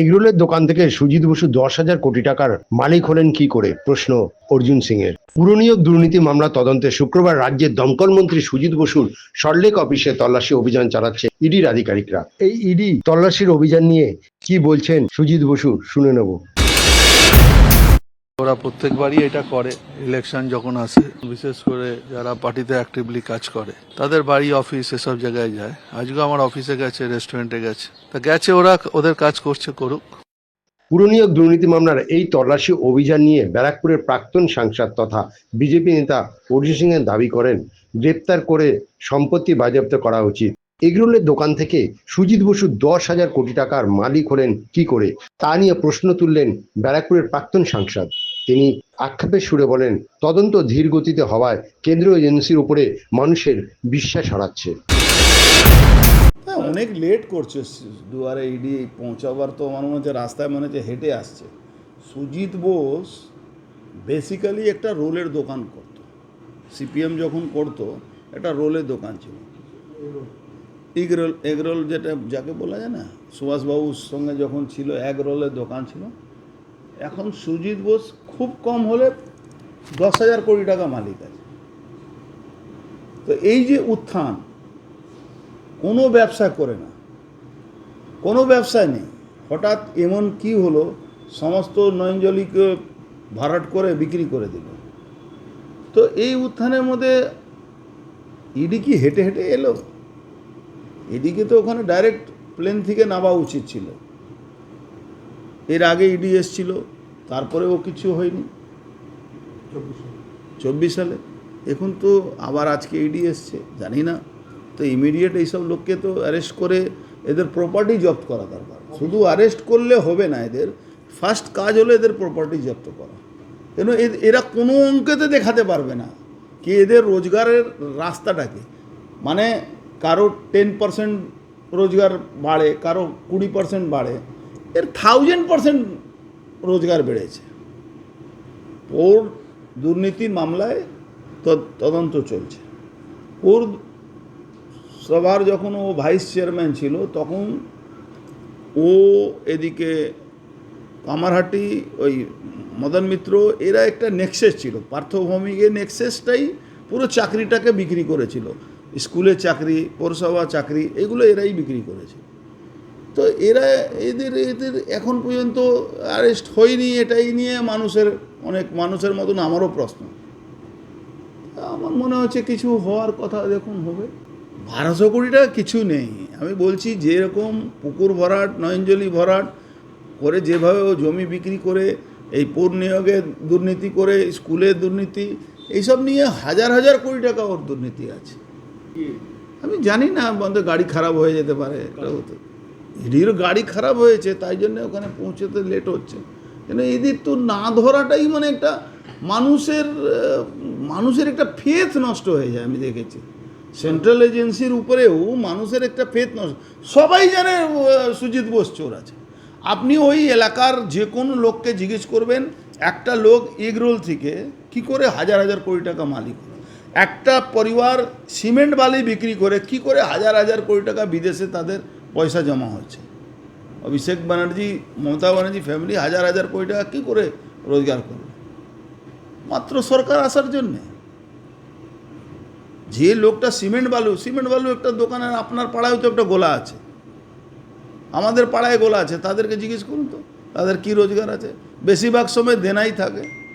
এগরোলের দোকান থেকে সুজিত বসু দশ হাজার কোটি টাকার মালিক হলেন কি করে? প্রশ্ন অর্জুন সিং এর পুরনিয়োগ দুর্নীতি মামলা তদন্তে শুক্রবার রাজ্যের দমকল মন্ত্রী সুজিত বসুর সল্লেক অফিসে তল্লাশি অভিযান চালাচ্ছে ইডির আধিকারিকরা। এই ইডি তল্লাশির অভিযান নিয়ে কি বলছেন সুজিত বসু? শুনে নেব। ওরা প্রত্যেকবারই এটা করে ইলেকশন যখন আসে, বিশেষ করে যারা পার্টিতে অ্যাক্টিভলি কাজ করে, তাদের বাড়ি অফিস এসব জায়গায় যায়। আজকে আমার অফিসে গেছে রেস্টুরেন্টে গেছে। তা গেছে ওরা, ওদের কাজ করছে, করুক। পুরনিয়োগ দুর্নীতি মামলার এই তল্লাশি অভিযান নিয়ে ব্যারাকপুরের প্রাক্তন সাংসদ তথা বিজেপি নেতা অরিজিৎ সিং এর দাবি করেন, গ্রেপ্তার করে সম্পত্তি বাজেয়াপ্ত করা উচিত। এগরোলের দোকান থেকে সুজিত বসু দশ হাজার কোটি টাকার মালিক হলেন কি করে, তা নিয়ে প্রশ্ন তুললেন ব্যারাকপুরের প্রাক্তন সাংসদ। তিনি আক্ষেপের সুরে বলেন, তদন্ত ধীর গতিতে হওয়ায় কেন্দ্রীয় এজেন্সির উপরে মানুষের বিশ্বাস হারাচ্ছে। হ্যাঁ অনেক লেট করছে। দুয়ারে ইডি পৌঁছাবার তো আমার মনে হচ্ছে রাস্তায় মনে হচ্ছে হেঁটে আসছে। সুজিত বোস বেসিক্যালি একটা রোলের দোকান করতো। সিপিএম যখন করতো, একটা রোলের দোকান ছিল। এগ রোল এগ রোল যেটা, যাকে বলা যায় না, সুভাষবাবুর সঙ্গে যখন ছিল এগ রোলের দোকান ছিল। এখন সুজিত বোস খুব কম হলে দশ হাজার কোটি টাকা মালিক আছে। তো এই যে উত্থান, কোনো ব্যবসা করে না, কোনো ব্যবসায় নেই। হঠাৎ এমন কি হলো, সমস্ত নয়নজলিকে ভাড়াট করে বিক্রি করে দিল। তো এই উত্থানের মধ্যে ইডি কি হেঁটে হেঁটে এলো? এদিকে তো ওখানে ডাইরেক্ট প্লেন থেকে নামা উচিত ছিল। এর আগে ইডি এসছিল, তারপরেও কিছু হয়নি। চব্বিশ সালে। এখন তো আবার আজকে ইডি এসছে, জানি না। তো ইমিডিয়েট এইসব লোককে তো অ্যারেস্ট করে এদের প্রপার্টি জব্দ করা দরকার। শুধু অ্যারেস্ট করলে হবে না এদের ফার্স্ট কাজ হলো এদের প্রপার্টি জব্দ করা। কেন এরা কোনো অঙ্কেতে দেখাতে পারবে না কি এদের রোজগারের রাস্তাটাকে মানে কারও টেন পার্সেন্ট রোজগার বাড়ে, কারও কুড়ি পার্সেন্ট বাড়ে এর থাউজেন্ড পার্সেন্ট রোজগার বেড়েছে। ওর দুর্নীতির মামলায় তদন্ত চলছে। ওর সবার যখন ও ভাইস চেয়ারম্যান ছিল, তখন ও এদিকে কামারহাটি, ওই মদন মিত্র, এরা একটা নেক্সেস ছিল। পার্থভৌমিকের নেক্সেসটাই পুরো চাকরিটাকে বিক্রি করেছিল। স্কুলের চাকরি, পৌরসভা চাকরি, এগুলো এরাই বিক্রি করেছে। তো এরা এদের এদের এখন পর্যন্ত অ্যারেস্ট হয়নি এটাই নিয়ে মানুষের, অনেক মানুষের মতন আমারও প্রশ্ন। আমার মনে হচ্ছে কিছু হওয়ার কথা দেখুন হবে। বারোশো কোটি টাকা কিছু নেই। আমি বলছি যেরকম পুকুর ভরাট, নয়নজলি ভরাট, করে যেভাবে ও জমি বিক্রি করে, এই পূর নিয়োগে দুর্নীতি করে, স্কুলে দুর্নীতি, এইসব নিয়ে হাজার হাজার কোটি টাকা ওর দুর্নীতি আছে। আমি জানি না, বন্ধু গাড়ি খারাপ হয়ে যেতে পারে। এটা ইডির গাড়ি খারাপ হয়েছে, তাই জন্য ওখানে পৌঁছতে লেট হচ্ছে। কিন্তু এদের তো না ধরাটাই মানে একটা মানুষের মানুষের একটা ফেথ নষ্ট হয়ে যায়, আমি দেখেছি। সেন্ট্রাল এজেন্সির উপরেও মানুষের একটা ফেথ নষ্ট, সবাই জানে সুজিত বোস চোর আছে। আপনি ওই এলাকার যে কোনো লোককে জিজ্ঞেস করবেন, একটা লোক এগরোল থেকে কি করে হাজার হাজার কোটি টাকা মালিক? একটা পরিবার সিমেন্ট বালি বিক্রি করে কি করে হাজার হাজার কোটি টাকা বিদেশে তাদের পয়সা জমা হচ্ছে অভিষেক ব্যানার্জি, মমতা ব্যানার্জি ফ্যামিলি হাজার হাজার কোটি টাকা কী করে রোজগার করবে? মাত্র সরকার আসার জন্যে। যে লোকটা সিমেন্ট বালু সিমেন্ট বালু একটা দোকানের আপনার পাড়ায় তো একটা গোলা আছে। আমাদের পাড়ায় গোলা আছে, তাদেরকে জিজ্ঞেস করুন তো, তাদের কি রোজগার আছে? বেশিরভাগ সময় দেনাই থাকে।